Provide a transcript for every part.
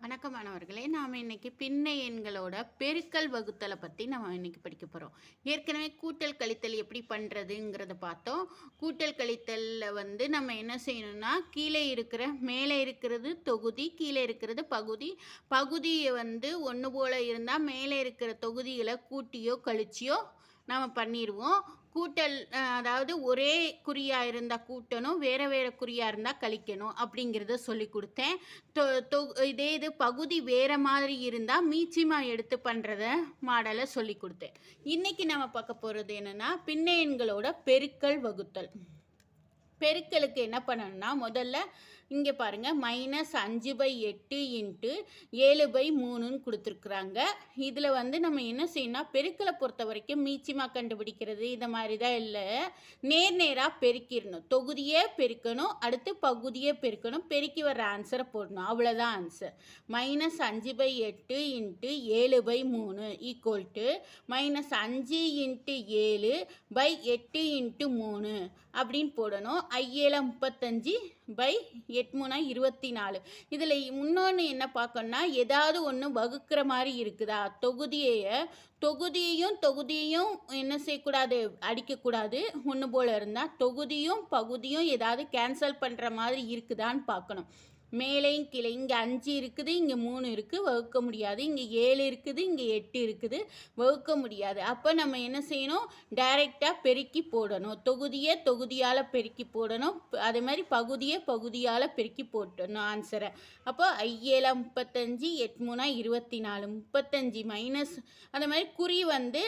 வணக்கம் மாணவர்களே நாம் இன்றைக்கி பின்ன எண்களோட பெருக்கல் வகுத்தலை பற்றி நம்ம இன்றைக்கி படிக்க போகிறோம் ஏற்கனவே கூட்டல் கழித்தல் எப்படி பண்ணுறதுங்கிறத பார்த்தோம். கூட்டல் கழித்தலில் வந்து நம்ம என்ன செய்யணும்னா கீழே இருக்கிற மேலே இருக்கிறது தொகுதி கீழே இருக்கிறது பகுதி. பகுதியை வந்து ஒன்று போல் இருந்தால் மேலே இருக்கிற தொகுதிகளை கூட்டியோ கழிச்சியோ நம்ம பண்ணிடுவோம் கூட்டல் அதாவது ஒரே குறியாக இருந்தால் கூட்டணும் வேறு வேறு குறியாக இருந்தால் கழிக்கணும் அப்படிங்கிறத சொல்லி கொடுத்தேன். தொ இதே இது பகுதி வேறு மாதிரி இருந்தால் மீச்சிமா எடுத்து பண்ணுறத மாடலை சொல்லி கொடுத்தேன். இன்றைக்கி நம்ம பார்க்க போகிறது என்னென்னா பின்ன எண்களோட பெருக்கல் வகுத்தல். பெருக்கலுக்கு என்ன பண்ணணும்னா முதல்ல இங்கே பாருங்கள் மைனஸ் அஞ்சு பை எட்டு இன்ட்டு ஏழு பை மூணுன்னு கொடுத்துருக்குறாங்க. இதில் வந்து நம்ம என்ன செய்யணும் பெருக்கலை பொறுத்த வரைக்கும் மீச்சிமாக கண்டுபிடிக்கிறது இந்த மாதிரி தான் இல்லை. நேர் நேராக பெருக்கிடணும். தொகுதியே பெருக்கணும் அடுத்து பகுதியே பெருக்கணும் பெருக்கி வர ஆன்சரை போடணும். அவ்வளோதான் ஆன்சர் மைனஸ் அஞ்சு பை எட்டு இன்ட்டு ஏழு பை மூணு ஈக்குவல் டு மைனஸ் அஞ்சு இன்ட்டு ஏழு பை எட்டு இன்ட்டு மூணு அப்படின்னு போடணும். ஐஏல முப்பத்தஞ்சு பை எட்மூணா இருபத்தி நாலு இதில் இன்னொன்று என்ன பார்க்கணும்னா ஏதாவது ஒன்று வகுக்கிற மாதிரி இருக்குதா? தொகுதியை தொகுதியையும் தொகுதியையும் என்ன செய்யக்கூடாது? அடிக்கக்கூடாது. ஒன்று போல் இருந்தால் தொகுதியும் பகுதியும் ஏதாவது கேன்சல் பண்ணுற மாதிரி இருக்குதான்னு பார்க்கணும் மேலேயும் கீழே இங்கே அஞ்சு இருக்குது இங்கே மூணு இருக்குது வகுக்க முடியாது. இங்கே ஏழு இருக்குது இங்கே எட்டு இருக்குது வகுக்க முடியாது. அப்போ நம்ம என்ன செய்யணும்? டைரெக்டாக பெருக்கி போடணும். தொகுதியை தொகுதியால் பெருக்கி போடணும். அதே மாதிரி பகுதியை பகுதியால் பெருக்கி போட்டணும் ஆன்சரை அப்போ ஐஏல முப்பத்தஞ்சு எட்டு மூணா இருபத்தி நாலு முப்பத்தஞ்சு மைனஸ் அந்த மாதிரி குறி வந்து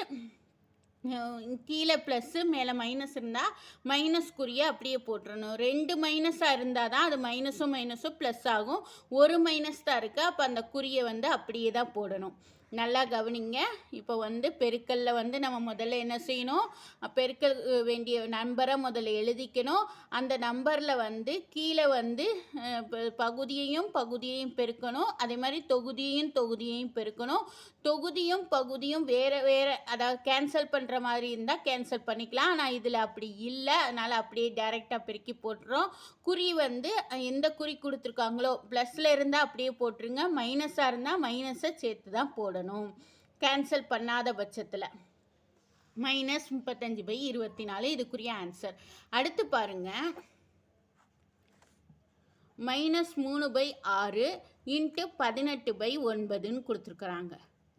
கீழே ப்ளஸ்ஸு மேலே மைனஸ் இருந்தால் மைனஸ் குறியை அப்படியே போட்டுறணும். ரெண்டு மைனஸாக இருந்தால் தான் அது மைனஸும் மைனஸும் ப்ளஸ் ஆகும். ஒரு மைனஸ் தான் இருக்குது அப்போ அந்த குறியை வந்து அப்படியே தான் போடணும். நல்லா கவனிங்க. இப்போ வந்து பெருக்கல்ல வந்து நம்ம முதல்ல என்ன செய்யணும்? பெருக்க வேண்டிய நம்பரை முதல்ல எழுதிக்கணும். அந்த நம்பரில் வந்து கீழே வந்து ப- பகுதியையும் பகுதியையும் பெருக்கணும். அதே மாதிரி தொகுதியையும் தொகுதியையும் பெருக்கணும். தொகுதியும் பகுதியும் வேறு வேறு அதாவது கேன்சல் பண்ணுற மாதிரி இருந்தால் கேன்சல் பண்ணிக்கலாம். ஆனால் இதில் அப்படி இல்லை. அதனால் அப்படியே டைரெக்டாக பெருக்கி போட்டுறோம். குறி வந்து எந்த குறி கொடுத்துருக்காங்களோ ப்ளஸில் இருந்தால் அப்படியே போட்டுருங்க. மைனஸாக இருந்தால் மைனஸை சேர்த்து தான் போடணும். கேன்சல் பண்ணாத பட்சத்தில். மைனஸ் முப்பத்தஞ்சு பை இருபத்தி நாலு இதுக்குரிய ஆன்சர் அடுத்து பாருங்கள் மைனஸ் மூணு பை ஆறு இன்ட்டு பதினெட்டு பை ஒன்பதுன்னு கொடுத்துருக்குறாங்க.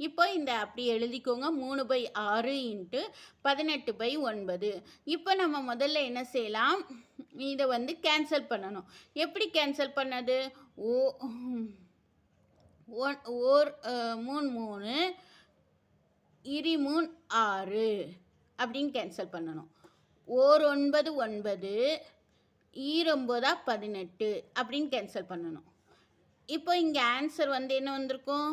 இப்போ இந்த அப்படி எழுதிக்கோங்க. மூணு பை ஆறு இன்ட்டு பதினெட்டு பை ஒன்பது. இப்போ நம்ம முதல்ல என்ன செய்யலாம்? இதை வந்து கேன்சல் பண்ணணும். எப்படி கேன்சல் பண்ணது? ஓ ஒன் ஓர் மூணு மூணு இரு மூணு ஆறு அப்படின்னு கேன்சல் பண்ணணும். ஓர் ஒன்பது ஒன்பது ஈரொம்பதா பதினெட்டு அப்படின்னு கேன்சல் பண்ணணும். இப்போ இங்கே ஆன்சர் வந்து என்ன வந்திருக்கும்?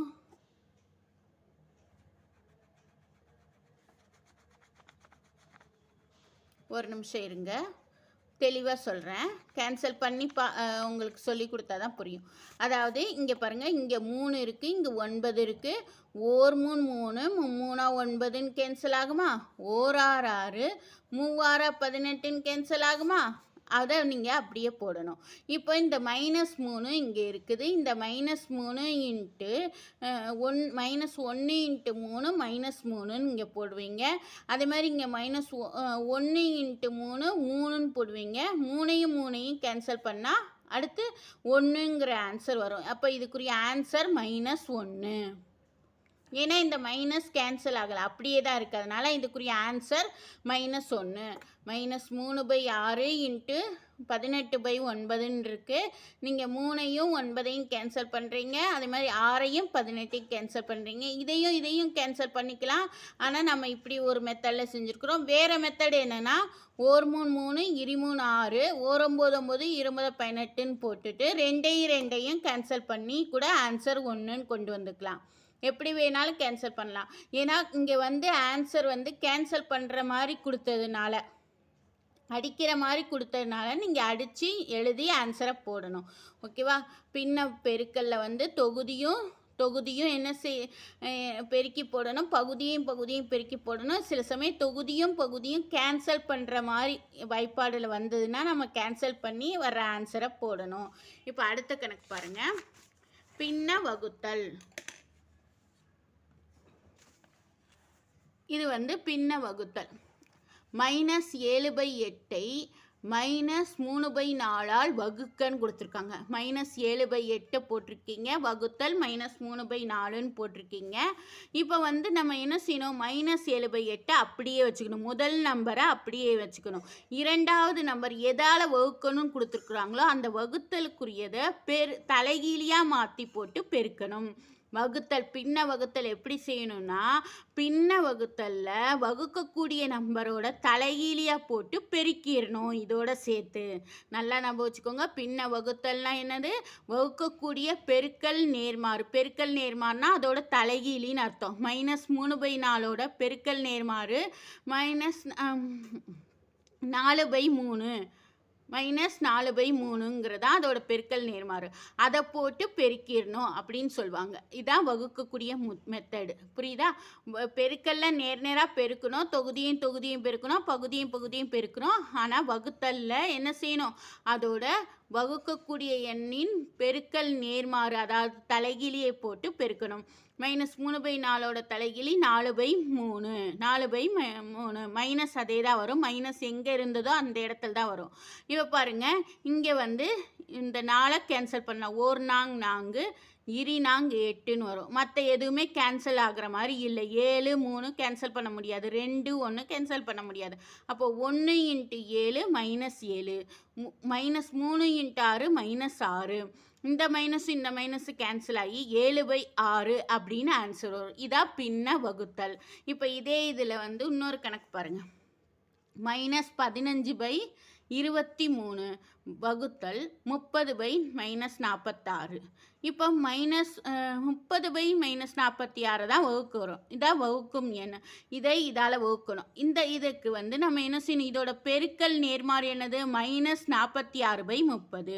ஒரு நிமிஷம் இருங்க. தெளிவாக சொல்கிறேன் கேன்சல் பண்ணி பா உங்களுக்கு சொல்லி கொடுத்தா தான் புரியும். அதாவது இங்கே பாருங்கள் இங்கே மூணு இருக்குது இங்கே ஒன்பது இருக்குது ஓர் மூணு மூணு மூணா ஒன்பதுன்னு கேன்சல் ஆகுமா? ஓர் ஆறு ஆறு மூவாரா பதினெட்டுன்னு கேன்சல் ஆகுமா? அதை நீங்கள் அப்படியே போடணும். இப்போ இந்த மைனஸ் மூணு இங்கே இருக்குது. இந்த மைனஸ் மூணு இன்ட்டு ஒன் மைனஸ் ஒன்று இன்ட்டு மூணு மைனஸ் மூணுன்னு இங்கே போடுவீங்க. அதே மாதிரி இங்கே மைனஸ் ஒன்று இன்ட்டு மூணு மூணுன்னு போடுவீங்க. மூணையும் மூணையும் கேன்சல் பண்ணால் அடுத்து ஒன்றுங்கிற ஆன்சர் வரும். அப்போ இதுக்குரிய ஆன்சர் மைனஸ் ஒன்று ஏன்னா இந்த மைனஸ் கேன்சல் ஆகலை. அப்படியே தான் இருக்குது அதனால் இதுக்குரிய ஆன்சர் மைனஸ் ஒன்று மைனஸ் மூணு பை ஆறு இன்ட்டு பதினெட்டு பை ஒன்பதுன்னு இருக்குது நீங்கள் மூணையும் ஒன்பதையும் கேன்சல் பண்ணுறீங்க அதே மாதிரி ஆறையும் பதினெட்டையும் கேன்சல் பண்ணுறீங்க இதையும் இதையும் கேன்சல் பண்ணிக்கலாம். ஆனால் நம்ம இப்படி ஒரு மெத்தடில் செஞ்சுருக்குறோம். வேறு மெத்தட் என்னென்னா ஓர் மூணு மூணு இரு மூணு ஆறு ஓர் ஒம்பது ஒம்பது இருபது பதினெட்டுன்னு போட்டுட்டு ரெண்டையும் ரெண்டையும் கேன்சல் பண்ணி கூட ஆன்சர் ஒன்றுன்னு கொண்டு வந்துக்கலாம். எப்படி வேணாலும் கேன்சல் பண்ணலாம். ஏன்னா இங்கே வந்து ஆன்சர் வந்து கேன்சல் பண்ணுற மாதிரி கொடுத்ததுனால அடிக்கிற மாதிரி கொடுத்ததுனால நீங்கள் அடித்து எழுதி ஆன்சரை போடணும். ஓகேவா பின்ன பெருக்கல்ல வந்து தொகுதியும் தொகுதியும் என்ன செய் பெருக்கி போடணும். பகுதியும் பகுதியும் பெருக்கி போடணும். சில சமயம் தொகுதியும் பகுதியும் கேன்சல் பண்ணுற மாதிரி வாய்ப்பாடில் வந்ததுன்னா நம்ம கேன்சல் பண்ணி வர ஆன்சரை போடணும். இப்போ அடுத்த கணக்கு பாருங்கள் பின்ன வகுத்தல். இது வந்து பின்ன வகுத்தல். மைனஸ் ஏழு பை எட்டை மைனஸ் மூணு பை நாலால் வகுக்கன்னு கொடுத்துருக்காங்க. மைனஸ் ஏழு பை எட்டை போட்டிருக்கீங்க வகுத்தல் மைனஸ் மூணு பை நாலுன்னு போட்டிருக்கீங்க. இப்போ வந்து நம்ம என்ன செய்யணும்? மைனஸ் ஏழு பை எட்டை அப்படியே வச்சுக்கணும். முதல் நம்பரை அப்படியே வச்சுக்கணும். இரண்டாவது நம்பர் எதால் வகுக்கணும்னு கொடுத்துருக்குறாங்களோ அந்த வகுத்தலுக்குரியதை பெரு தலைகீழியாக மாற்றி போட்டு பெருக்கணும். வகுத்தல் பின்ன வகுத்தல் எப்படி செய்யணும்னா பின்ன வகுத்தலில் வகுக்கக்கூடிய நம்பரோட தலைகீழியாக போட்டு பெருக்கிடணும் இதோட சேர்த்து. நல்லா நம்ம வச்சுக்கோங்க. பின்ன வகுத்தல்னா என்னது? வகுக்கக்கூடிய பெருக்கல் நேர்மாறு. பெருக்கல் நேர்மாறுனா அதோட தலைகீழின்னு அர்த்தம். மைனஸ் மூணு பை நாலோட பெருக்கல் நேர்மாறு. மைனஸ் நாலு பை மூணு. மைனஸ் நாலு பை மூணுங்கிறதா அதோட பெருக்கல் நேர்மாறு. அதை போட்டு பெருக்கிடணும் அப்படின்னு சொல்லுவாங்க. இதான் வகுக்கக்கூடிய மு மெத்தடு புரியுதா? பெருக்கல்ல நேர் நேராக பெருக்கணும். தொகுதியும் தொகுதியும் பெருக்கணும். பகுதியும் பகுதியும் பெருக்கணும். ஆனால் வகுத்தல்ல என்ன செய்யணும்? அதோட வகுக்கக்கூடிய எண்ணின் பெருக்கல் நேர்மாறு அதாவது தலைகிலியை போட்டு பெருக்கணும். மைனஸ் மூணு பை நாலோட தலைகிழி நாலு பை மூணு. நாலு பை ம- மூணு. மைனஸ் அதே தான் வரும். மைனஸ் எங்கே இருந்ததோ அந்த இடத்துல தான் வரும். இப்போ பாருங்கள் இங்கே வந்து இந்த நாளை கேன்சல் பண்ண ஓர் நாங் நான்கு இரி நாங் எட்டுன்னு வரும். மற்ற எதுவுமே கேன்சல் ஆகிற மாதிரி இல்லை. ஏழு மூணு கேன்சல் பண்ண முடியாது. ரெண்டு ஒன்று கேன்சல் பண்ண முடியாது. அப்போ ஒன்று இன்ட்டு ஏழு மைனஸ் ஏழு. மைனஸ் மூணு இன்ட்டு ஆறு மைனஸ் ஆறு. இந்த மைனஸ் இந்த மைனஸ் கேன்சல் ஆகி ஏழு பை ஆறு அப்படின்னு ஆன்சர் வரும். இதான் பின்ன வகுத்தல். இப்போ இதே இதில் வந்து இன்னொரு கணக்கு பாருங்கள் மைனஸ் பதினஞ்சு பை இருபத்தி மூணு வகுத்தல் முப்பது பை மைனஸ் நாற்பத்தாறு. இப்போ மைனஸ் முப்பது பை மைனஸ் நாற்பத்தி ஆறு தான் வகுக்கிறோம் இதான் வகுக்கும் எண். இதை இதால் வகுக்கணும். இந்த இதுக்கு வந்து நம்ம என்ன செய்யணும்? இதோட பெருக்கல் நேர்மாறு என்னது? மைனஸ் நாற்பத்தி ஆறு பை முப்பது.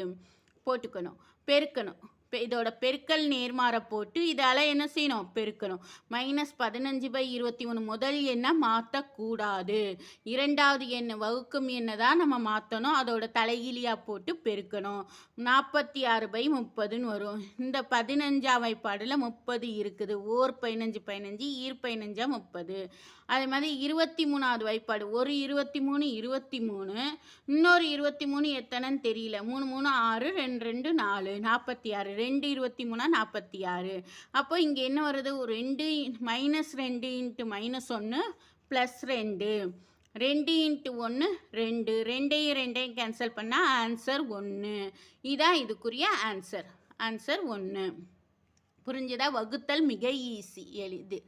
போட்டுக்கணும். பெருக்கணும். இதோட பெருக்கல் நேர்மாறை போட்டு இதால் என்ன செய்யணும்? பெருக்கணும். மைனஸ் பதினஞ்சு பை இருபத்தி மூணு முதல் எண்ணை மாற்றக்கூடாது இரண்டாவது எண்ணை வகுக்கும் எண்ணை தான் நம்ம மாற்றணும் அதோட தலைகீழியாக போட்டு பெருக்கணும். நாற்பத்தி ஆறு பை முப்பதுன்னு வரும். இந்த பதினஞ்சாம் வைப்பாடில் முப்பது இருக்குது. ஓர் பதினஞ்சு பதினஞ்சு ஈர் பதினஞ்சா முப்பது. அதே மாதிரி இருபத்தி மூணாவது வைப்பாடு. ஒரு இருபத்தி மூணு இருபத்தி மூணு. இன்னொரு இருபத்தி மூணு எத்தனைன்னு தெரியல. மூணு மூணு ஆறு ரெண்டு ரெண்டு நாலு. நாற்பத்தி ஆறு ரெண்டு இருபத்தி மூணா நாற்பத்தி ஆறு. அப்போ இங்கே என்ன வருது? ஒரு ரெண்டு மைனஸ் ரெண்டு இன்ட்டு மைனஸ் ஒன்று ப்ளஸ் ரெண்டு. ரெண்டு இன்ட்டு ஒன்று ரெண்டு. ரெண்டையும் ரெண்டையும் கேன்சல் பண்ணால் ஆன்சர் ஒன்று இதான் இதுக்குரிய ஆன்சர் ஆன்சர் ஒன்று புரிஞ்சுதா? வகுத்தல் மிக ஈஸி எளிது.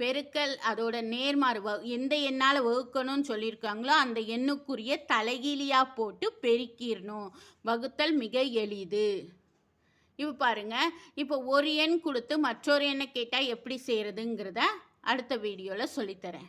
பெருக்கல் அதோட நேர்மாறு வ எந்த எண்ணால் வகுக்கணும்னு சொல்லியிருக்காங்களோ அந்த எண்ணுக்குரிய தலைகீழியாக போட்டு பெருக்கிடணும். வகுத்தல் மிக எளிது. இப்போ பாருங்க. இப்போ ஒரு எண் கொடுத்து மற்றொரு எண்ணை கேட்டால் எப்படி செய்கிறதுங்கிறத அடுத்த வீடியோவில் சொல்லித்தரேன்.